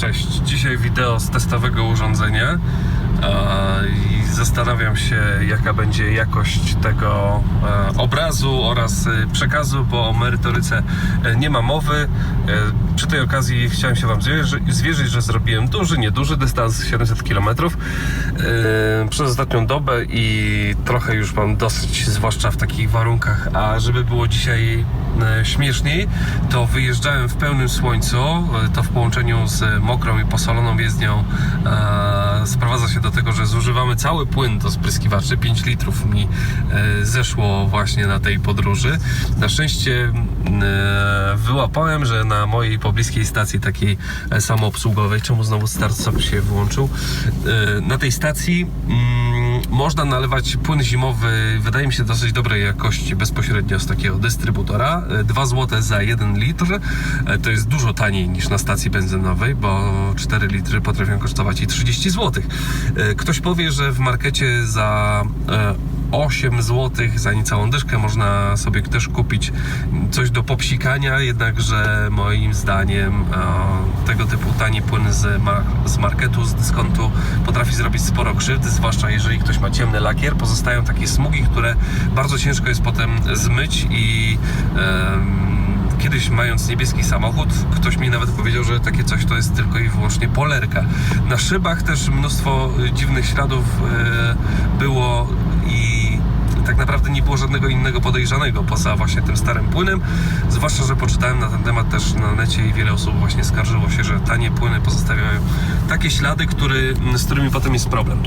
Cześć, dzisiaj wideo z testowego urządzenia i zastanawiam się jaka będzie jakość tego e, obrazu oraz e, przekazu, bo o merytoryce e, nie ma mowy. E, Przy tej okazji chciałem się Wam zwierzy- zwierzyć, że zrobiłem duży, nieduży dystans 700 km e, przez ostatnią dobę i trochę już mam dosyć, zwłaszcza w takich warunkach, a żeby było dzisiaj e, śmieszniej, to wyjeżdżałem w pełnym słońcu, e, to w połączeniu z mokrą i posoloną jezdnią e, sprowadza się do tego, że zużywamy cały płyn do spryskiwaczy, 5 litrów mi e, zeszło właśnie na tej podróży. Na szczęście e, wyłapałem, że na mojej pobliskiej stacji takiej e, samoobsługowej, czemu znowu start się wyłączył, na tej stacji mm, można nalewać płyn zimowy, wydaje mi się dosyć dobrej jakości bezpośrednio z takiego dystrybutora. 2 zł za 1 litr. E, To jest dużo taniej niż na stacji benzynowej, bo 4 litry potrafią kosztować i 30 zł. Ktoś powie, że w markecie za e, 8 zł za niecałą dyszkę można sobie też kupić coś do popsikania, jednakże moim zdaniem e, tego typu tani płyn z, ma- z marketu, z dyskontu potrafi zrobić sporo krzywdy, zwłaszcza jeżeli ktoś ma ciemny lakier. Pozostają takie smugi, które bardzo ciężko jest potem zmyć i Kiedyś mając niebieski samochód, ktoś mi nawet powiedział, że takie coś to jest tylko i wyłącznie polerka. Na szybach też mnóstwo dziwnych śladów y, było i nie było żadnego innego podejrzanego poza właśnie tym starym płynem. Zwłaszcza, że poczytałem na ten temat też na necie i wiele osób właśnie skarżyło się, że tanie płyny pozostawiają takie ślady, który, z którymi potem jest problem.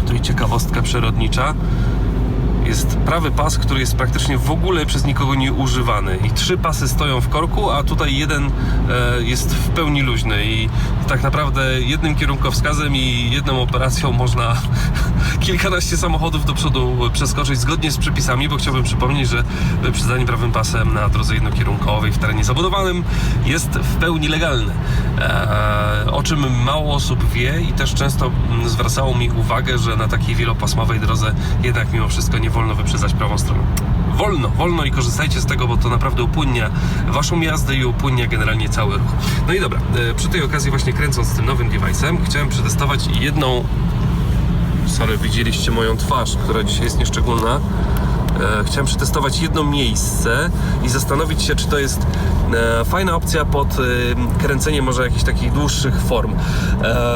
Tutaj ciekawostka przyrodnicza jest prawy pas, który jest praktycznie w ogóle przez nikogo nie używany i trzy pasy stoją w korku, a tutaj jeden e, jest w pełni luźny i tak naprawdę jednym kierunkowskazem i jedną operacją można kilkanaście samochodów do przodu przeskoczyć zgodnie z przepisami, bo chciałbym przypomnieć, że wyprzedzanie prawym pasem na drodze jednokierunkowej w terenie zabudowanym jest w pełni legalne. E, o czym mało osób wie i też często zwracało mi uwagę, że na takiej wielopasmowej drodze jednak mimo wszystko nie wolno wyprzedzać prawą stroną. Wolno, wolno i korzystajcie z tego, bo to naprawdę upłynnia waszą jazdę i upłynnia generalnie cały ruch. No i dobra, e, przy tej okazji właśnie kręcąc tym nowym device'em, chciałem przetestować jedną sorry, widzieliście moją twarz, która dzisiaj jest nieszczególna. E, Chciałem przetestować jedno miejsce i zastanowić się, czy to jest e, fajna opcja pod kręcenie może jakichś takich dłuższych form.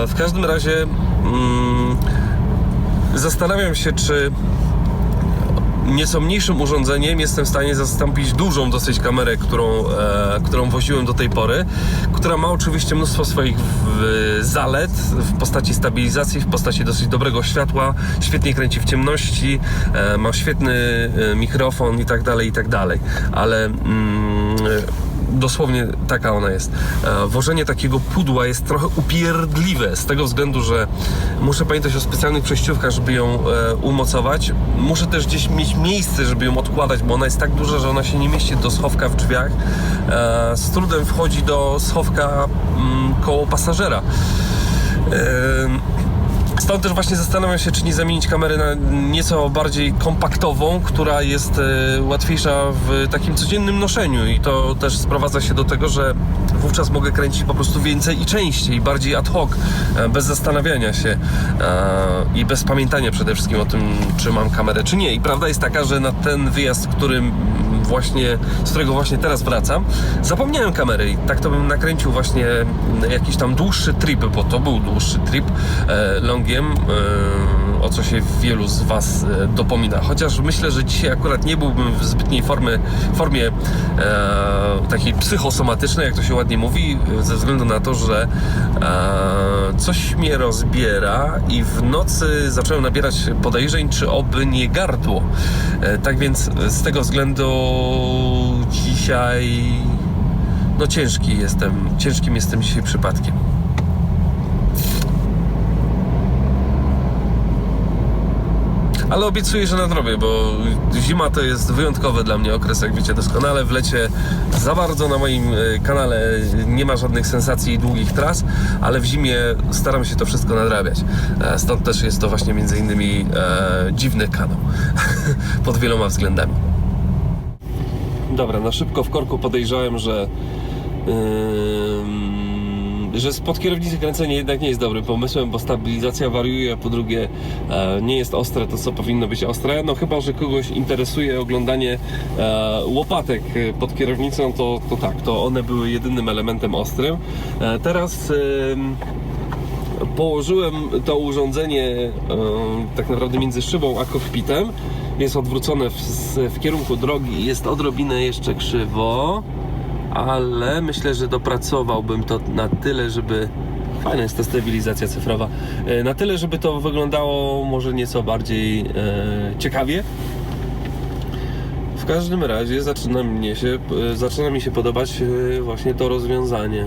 W każdym razie mm, zastanawiam się, czy nieco mniejszym urządzeniem jestem w stanie zastąpić dużą dosyć kamerę, którą, e, którą woziłem do tej pory, która ma oczywiście mnóstwo swoich w, zalet w postaci stabilizacji, w postaci dosyć dobrego światła, świetnie kręci w ciemności, e, ma świetny e, mikrofon i tak dalej, i tak dalej, ale mm, dosłownie taka ona jest. E, Wożenie takiego pudła jest trochę upierdliwe z tego względu, że muszę pamiętać o specjalnych przejściówkach, żeby ją e, umocować. Muszę też gdzieś mieć miejsce, żeby ją odkładać, bo ona jest tak duża, że ona się nie mieści do schowka w drzwiach. E, Z trudem wchodzi do schowka mm, koło pasażera. Stąd też właśnie zastanawiam się, czy nie zamienić kamery na nieco bardziej kompaktową, która jest e, łatwiejsza w takim codziennym noszeniu i to też sprowadza się do tego, że wówczas mogę kręcić po prostu więcej i częściej, bardziej ad hoc, e, bez zastanawiania się e, i bez pamiętania przede wszystkim o tym, czy mam kamerę, czy nie. I prawda jest taka, że na ten wyjazd, którym właśnie, z którego właśnie teraz wracam, zapomniałem kamery i tak to bym nakręcił właśnie jakiś tam dłuższy trip, bo to był dłuższy trip e, longiem, e, o co się wielu z Was e, dopomina. Chociaż myślę, że dzisiaj akurat nie byłbym w zbytniej formy, formie e, takiej psychosomatycznej, jak to się ładnie mówi, ze względu na to, że e, coś mnie rozbiera i w nocy zacząłem nabierać podejrzeń, czy oby nie gardło. E, tak więc z tego względu dzisiaj no ciężki jestem, ciężkim jestem dzisiaj przypadkiem. Ale obiecuję, że nadrobię, bo zima to jest wyjątkowy dla mnie okres, jak wiecie doskonale. W lecie za bardzo na moim e, kanale nie ma żadnych sensacji i długich tras, ale w zimie staram się to wszystko nadrabiać. E, Stąd też jest to właśnie między innymi e, dziwny kanał pod wieloma względami. Dobra, na szybko w korku podejrzałem, że ym, że spod kierownicy kręcenie jednak nie jest dobrym pomysłem, bo stabilizacja wariuje, a po drugie e, nie jest ostre to, co powinno być ostre. No chyba, że kogoś interesuje oglądanie e, łopatek e, pod kierownicą, to, to tak, to one były jedynym elementem ostrym. E, teraz em, położyłem to urządzenie e, tak naprawdę między szybą a kokpitem. Jest odwrócone w, w kierunku drogi, jest odrobinę jeszcze krzywo, ale myślę, że dopracowałbym to na tyle, żeby. Fajna jest ta stabilizacja cyfrowa. E, Na tyle, żeby to wyglądało może nieco bardziej e, ciekawie. W każdym razie zaczyna, mnie się, e, zaczyna mi się podobać e, właśnie to rozwiązanie.